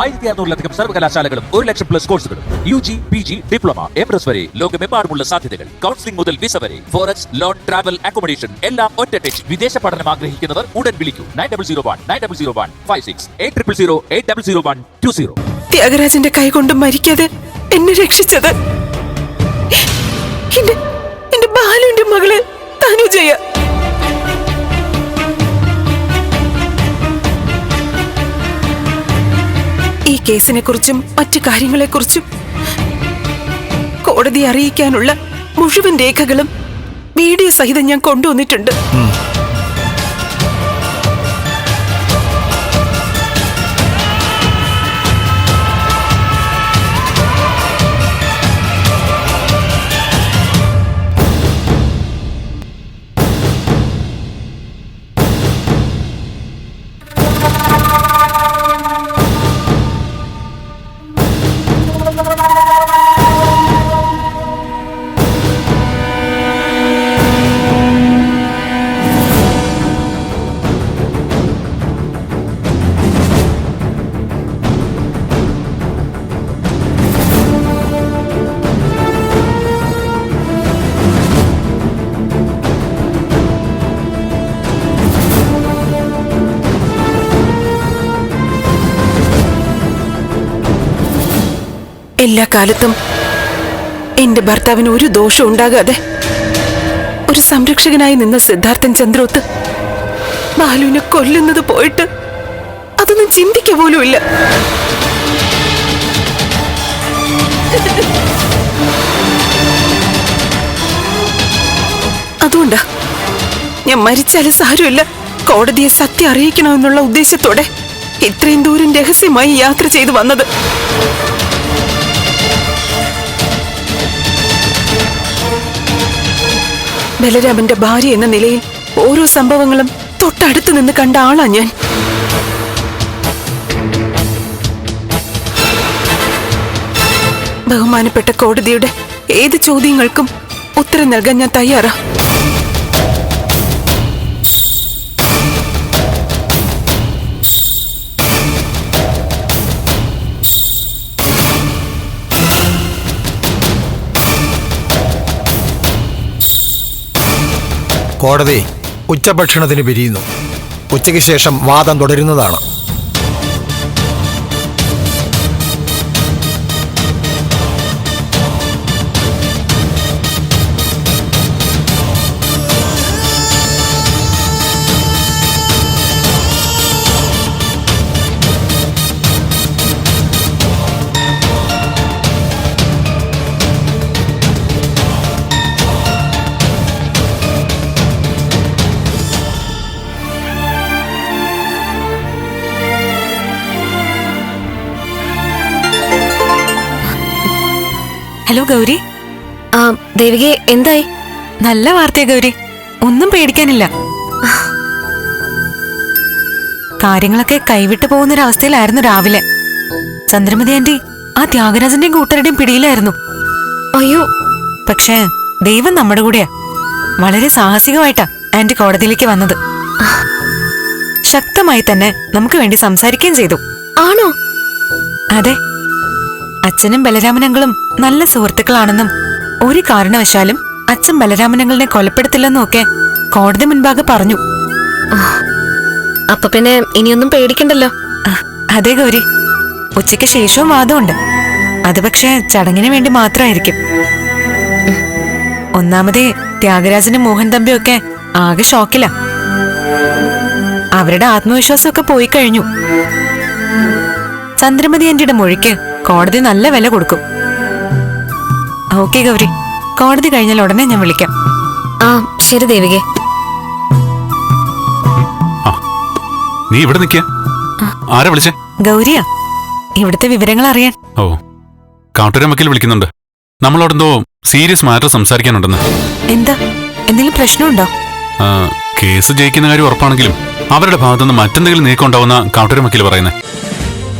ആയിരത്തി അറുന്നൂറിലധികം സർവകലാശാലകളും ഒരു ലക്ഷം പ്ലസ് കോഴ്സുകളും U G P G diploma M S വരെ ലോകമെമ്പാടുമുള്ള സാധ്യതകൾ. കൗൺസിലിംഗ് മുതൽ വിസ വരെ. ഫോറക്സ് ലോൺ ട്രാവൽ അക്കോമഡേഷൻ എല്ലാം ഒറ്റ ടച്ച് വിദേശ പഠനം ആഗ്രഹിക്കുന്നവർ ഉടൻ വിളിക്കൂ. Nine double zero one nine double zero one five six eight triple zero eight double zero one two zero. ത്യാഗരാജന്റെ കൈ കൊണ്ട് മരിക്കാതെ എന്നെ രക്ഷിച്ചത്. എന്റെ ബാലുവിന്റെ മകൾ തനുജയ ഈ കേസിനെ കുറിച്ചും മറ്റു കാര്യങ്ങളെക്കുറിച്ചും കോടതി അറിയിക്കാനുള്ള മുഴുവൻ രേഖകളും വീഡിയോ സഹിതം ഞാൻ കൊണ്ടുവന്നിട്ടുണ്ട്. എല്ലാ കാലത്തും എന്റെ ഭർത്താവിന് ഒരു ദോഷം ഉണ്ടാകാതെ ഒരു സംരക്ഷകനായി നിന്ന സിദ്ധാർത്ഥൻ ചന്ദ്രോത്ത് ബാലുവിനെ കൊല്ലുന്നത് പോയിട്ട് അതൊന്നും ചിന്തിക്ക പോലുമില്ല അതുകൊണ്ടാ ഞാൻ മരിച്ചാലും സാരമില്ല. കോടതിയെ സത്യം അറിയിക്കണമെന്നുള്ള ഉദ്ദേശത്തോടെ ഇത്രയും ദൂരം രഹസ്യമായി യാത്ര ചെയ്തു വന്നത്. ബലരാമന്റെ ഭാര്യ എന്ന നിലയിൽ ഓരോ സംഭവങ്ങളും തൊട്ടടുത്ത് നിന്ന് കണ്ട ആളാ ഞാൻ. ബഹുമാനപ്പെട്ട കോടതിയുടെ ഏത് ചോദ്യങ്ങൾക്കും ഉത്തരം നൽകാൻ ഞാൻ തയ്യാറാ. കോടതി ഉച്ചഭക്ഷണത്തിന് പിരിയുന്നു. ഉച്ചയ്ക്ക് ശേഷം വാദം തുടരുന്നതാണ്. ഹലോ ഗൗരി. ആ ദേവികെ എന്തായി? നല്ല വാർത്തയാ ഗൗരി. ഒന്നും പേടിക്കാനില്ല. കാര്യങ്ങളൊക്കെ കൈവിട്ടു പോകുന്നൊരവസ്ഥയിലായിരുന്നു രാവിലെ. ചന്ദ്രമതി ആന്റി ആ ത്യാഗരാജന്റെയും കൂട്ടരുടെയും പിടിയിലായിരുന്നു. അയ്യോ. പക്ഷേ ദൈവം നമ്മുടെ കൂടെയാ. വളരെ സാഹസികമായിട്ടാ ആന്റി കോടതിയിലേക്ക് വന്നത്. ശക്തമായി തന്നെ നമുക്ക് വേണ്ടി സംസാരിക്കുകയും ചെയ്തു. ആണോ? അതെ. അച്ഛനും ബലരാമനങ്ങളും നല്ല സുഹൃത്തുക്കളാണെന്നും ഒരു കാരണവശാലും അച്ഛൻ ബലരാമനങ്ങളെ കൊലപ്പെടുത്തില്ലെന്നും ഒക്കെ കോടതി മുൻപാകെ പറഞ്ഞു. അപ്പൊ പിന്നെ ഇനിയൊന്നും പേടിക്കണ്ടല്ലോ? അതെ ഗൗരി. ഉച്ചയ്ക്ക് ശേഷവും വാദമുണ്ട്. അത് പക്ഷേ ചടങ്ങിന് വേണ്ടി മാത്രമായിരിക്കും. ഒന്നാമതേ ത്യാഗരാജനും മോഹൻ തമ്പിയും ഒക്കെ ആകെ ഷോക്കില. അവരുടെ ആത്മവിശ്വാസമൊക്കെ പോയി കഴിഞ്ഞു. ചന്ദ്രമതി ആന്റിയുടെ മൊഴിക്ക് കോടതി നല്ല വില കൊടുക്കും. ഓക്കെ ഗൗരി. കോടതി കഴിഞ്ഞാൽ ഉടനെ ഞാൻ വിളിക്കാം. ആ ശരി ദേവികെ. നീ ഇവിടെ നിൽക്കുക ആരാ വിളിച്ചേ? ഗൗരിയാ ഇവിടുത്തെ വിവരങ്ങൾ അറിയാൻ. ഓ കൗണ്ടരം വക്കീൽ വിളിക്കുന്നുണ്ട്. നമ്മളോടെന്തോ സീരിയസ് മാറ്റർ സംസാരിക്കാനുണ്ടെന്ന്. എന്താ? എന്തെങ്കിലും പ്രശ്നമുണ്ടോ? ആ, കേസ് ജയിക്കുന്ന കാര്യം ഉറപ്പാണെങ്കിലും അവരുടെ ഭാഗത്തുനിന്ന് മറ്റെന്തെങ്കിലും നീക്കം ഉണ്ടാവുന്ന കൗണ്ടരം വക്കീൽ പറയുന്നത്